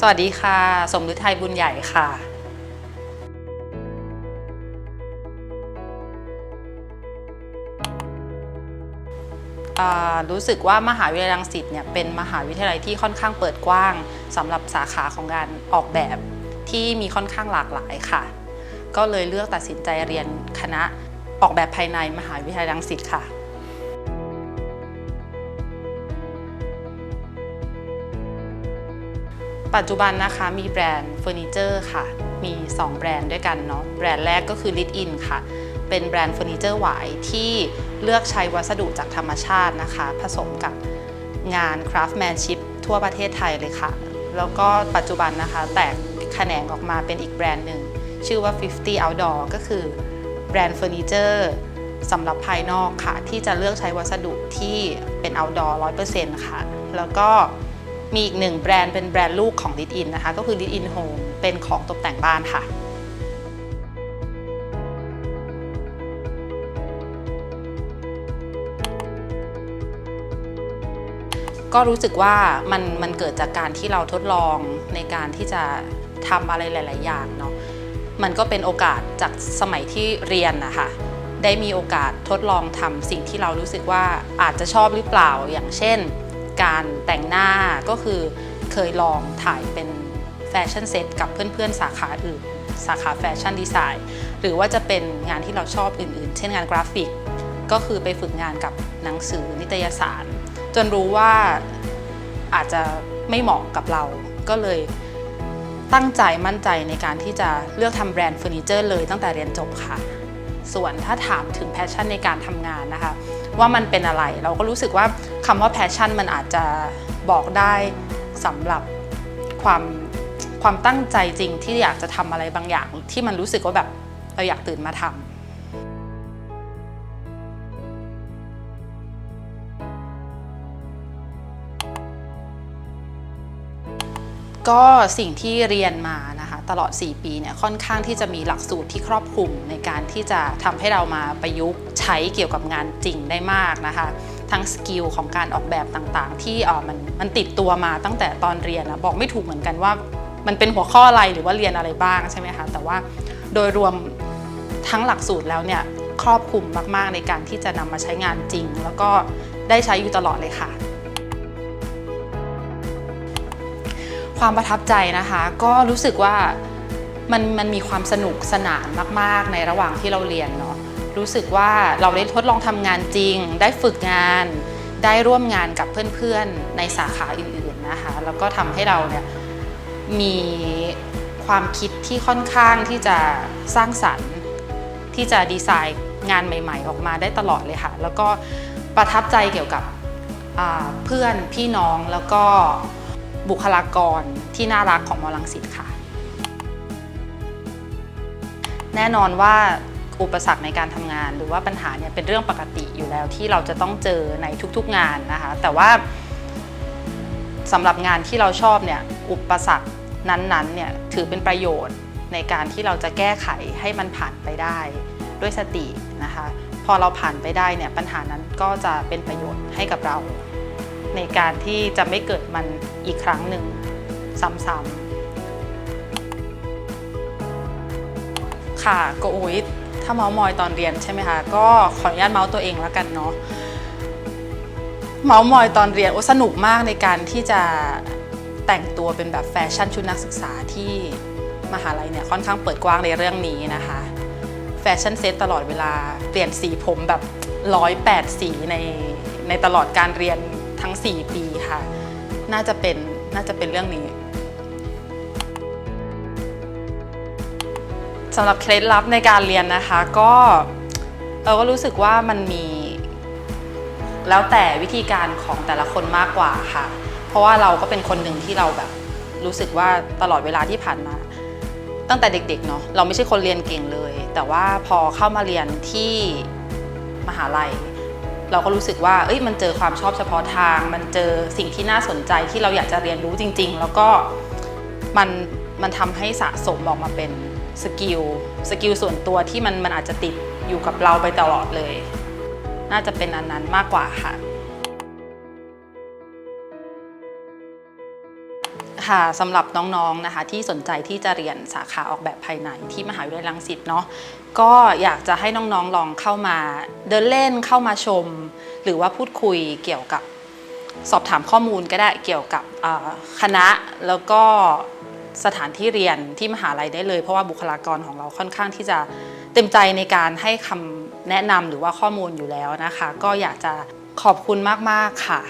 สวัสดีค่ะ สมฤทัยบุญใหญ่ค่ะรู้สึกว่ามหาวิทยาลัยรังสิตเนี่ยเป็นมหาวิทยาลัยที่ค่อนข้างเปิดกว้างสำหรับสาขาของการออกแบบที่มีค่อนข้างหลากหลายค่ะ ก็เลยเลือกตัดสินใจเรียนคณะออกแบบภายในมหาวิทยาลัยรังสิตค่ะ ปัจจุบันนะคะมีแบรนด์เฟอร์นิเจอร์ค่ะ มี 2 แบรนด์ด้วยกันเนาะแบรนด์แรกก็คือ Lit In ค่ะ เป็นแบรนด์เฟอร์นิเจอร์หวายที่เลือกใช้วัสดุจากธรรมชาตินะคะ ผสมกับงาน craftsmanship ทั่วประเทศไทยเลยค่ะ แล้วก็ปัจจุบันนะคะ แตกแขนงออกมาเป็นอีกแบรนด์หนึ่ง ชื่อว่า 50 Outdoor ก็คือแบรนด์เฟอร์นิเจอร์สำหรับภายนอกค่ะ ที่จะเลือกใช้วัสดุที่เป็น outdoor 100%ค่ะ แล้วก็ มีอีกหนึ่งแบรนด์เป็นแบรนด์ลูกของ Lit In นะคะ ก็คือ Lit In Home เป็นของตกแต่งบ้านค่ะก็รู้สึกว่ามันมันเกิดจากการที่เราทดลองในการที่จะทำอะไรหลาย ๆ อย่างเนาะมันก็เป็นโอกาสจากสมัยที่เรียนนะคะได้มีโอกาสทดลองทำสิ่งที่เรารู้สึกว่าอาจจะชอบหรือเปล่าอย่างเช่น การแต่งหน้าก็คือเคยลองถ่ายเป็นแฟชั่นเซ็ตกับเพื่อนๆ สาขาอื่น สาขาแฟชั่นดีไซน์หรือว่าจะเป็นงานที่เราชอบอื่นๆ เช่นงานกราฟิก ก็คือไปฝึกงานกับหนังสือนิตยสาร จนรู้ว่าอาจจะไม่เหมาะกับเราก็เลยตั้งใจมั่นใจในการที่จะเลือกทำแบรนด์เฟอร์นิเจอร์เลยตั้งแต่เรียนจบค่ะ ส่วนถ้าถามถึงแพชชั่นในการทำงานนะคะ ว่ามันเป็นอะไร เราก็รู้สึกว่าคำว่าแพชชั่นมันอาจจะบอกได้สำหรับความความตั้งใจจริงที่อยากจะทำอะไรบางอย่างที่มันรู้สึกว่าแบบเราอยากตื่นมาทำก็สิ่งที่เรียนมานะคะ ตลอด 4 ปีเนี่ยค่อนข้างที่จะมีหลักสูตรที่ครอบคลุมในการที่จะทำให้เรามาประยุกต์ใช้เกี่ยวกับงานจริงได้มากนะคะทั้งสกิลของการออกแบบต่างๆ ที่อ่อมันมันติดตัวมาตั้งแต่ตอนเรียนนะบอกไม่ถูกเหมือนกันว่า มันเป็นหัวข้ออะไรหรือว่าเรียนอะไรบ้างใช่ไหมคะแต่ว่าโดยรวมทั้งหลักสูตรแล้วเนี่ยครอบคลุมมากๆในการที่จะนำมาใช้งานจริง แล้วก็ได้ใช้อยู่ตลอดเลยค่ะ ความประทับใจนะคะ ก็รู้สึกว่ามันมันมีความสนุกสนานมาก ๆ ในระหว่างที่เราเรียนเนาะรู้สึกว่าเราได้ทดลองทำงานจริง ได้ฝึกงาน ได้ร่วมงานกับเพื่อนๆในสาขาอื่นๆนะคะ แล้วก็ทำให้เราเนี่ยมีความคิดที่ค่อนข้างที่จะสร้างสรรค์ ที่จะดีไซน์งานใหม่ ๆ ออกมาได้ตลอดเลยค่ะ แล้วก็ประทับใจเกี่ยวกับเพื่อนพี่น้องแล้วก็ บุคลากรที่น่ารักของมอลังสิตค่ะ แน่นอนว่าอุปสรรคในการทำงาน หรือว่าปัญหาเนี่ยเป็นเรื่องปกติอยู่แล้วที่เราจะต้องเจอในทุกๆงานนะคะ แต่ว่าสำหรับงานที่เราชอบเนี่ยอุปสรรคนั้นๆเนี่ยถือเป็นประโยชน์ในการที่เราจะแก้ไขให้มันผ่านไปได้ด้วยสตินะคะ พอเราผ่านไปได้เนี่ยปัญหานั้นก็จะเป็นประโยชน์ให้กับเรา ในการที่จะไม่เกิดมันอีกครั้งหนึ่งซ้ำๆค่ะก็โอ้ยถ้าเมาส์มอยตอนเรียนใช่ไหมคะก็ขออนุญาตเมาส์ตัวเองแล้วกันเนาะเมาส์มอยตอนเรียนโอ้สนุกมากในการที่จะแต่งตัวเป็นแบบแฟชั่นชุดนักศึกษาที่มหาลัยเนี่ยค่อนข้างเปิดกว้างในเรื่องนี้นะคะ แฟชั่นเซตตลอดเวลาเปลี่ยนสีผมแบบร้อยแปดสีในในตลอดการเรียน ทั้ง 4 ปีค่ะ น่าจะเป็นน่าจะเป็นเรื่องนี้สำหรับเคล็ดลับในการเรียนนะคะ ก็เราก็รู้สึกว่ามันมี แล้วแต่วิธีการของแต่ละคนมากกว่าค่ะ เพราะว่าเราก็เป็นคนหนึ่งที่เราแบบรู้สึกว่าตลอดเวลาที่ผ่านมา ตั้งแต่เด็กๆเนาะเราไม่ใช่คนเรียนเก่งเลย แต่ว่าพอเข้ามาเรียนที่มหาลัย เราก็รู้สึกว่าเอ้ยมันเจอความชอบเฉพาะทาง มันเจอสิ่งที่น่าสนใจที่เราอยากจะเรียนรู้จริง ๆ แล้วก็มันมันทำให้สะสมออกมาเป็นสกิลสกิลส่วนตัวที่มันมันอาจจะติดอยู่กับเราไปตลอดเลย น่าจะเป็นอันนั้นมากกว่าค่ะค่ะสำหรับน้องๆนะคะที่สนใจที่จะเรียนสาขาออกแบบภายในที่มหาวิทยาลัยรังสิตเนาะ ก็อยากจะให้น้องๆลองเข้ามา เดินเล่นเข้ามาชม หรือว่าพูดคุยเกี่ยวกับสอบถามข้อมูลก็ได้เกี่ยวกับคณะแล้วก็สถานที่เรียนที่มหาลัยได้เลย เพราะว่าบุคลากรของเราค่อนข้างที่จะเต็มใจในการให้คำแนะนำหรือว่าข้อมูลอยู่แล้วนะคะ ก็อยากจะขอบคุณมาก ๆ ค่ะ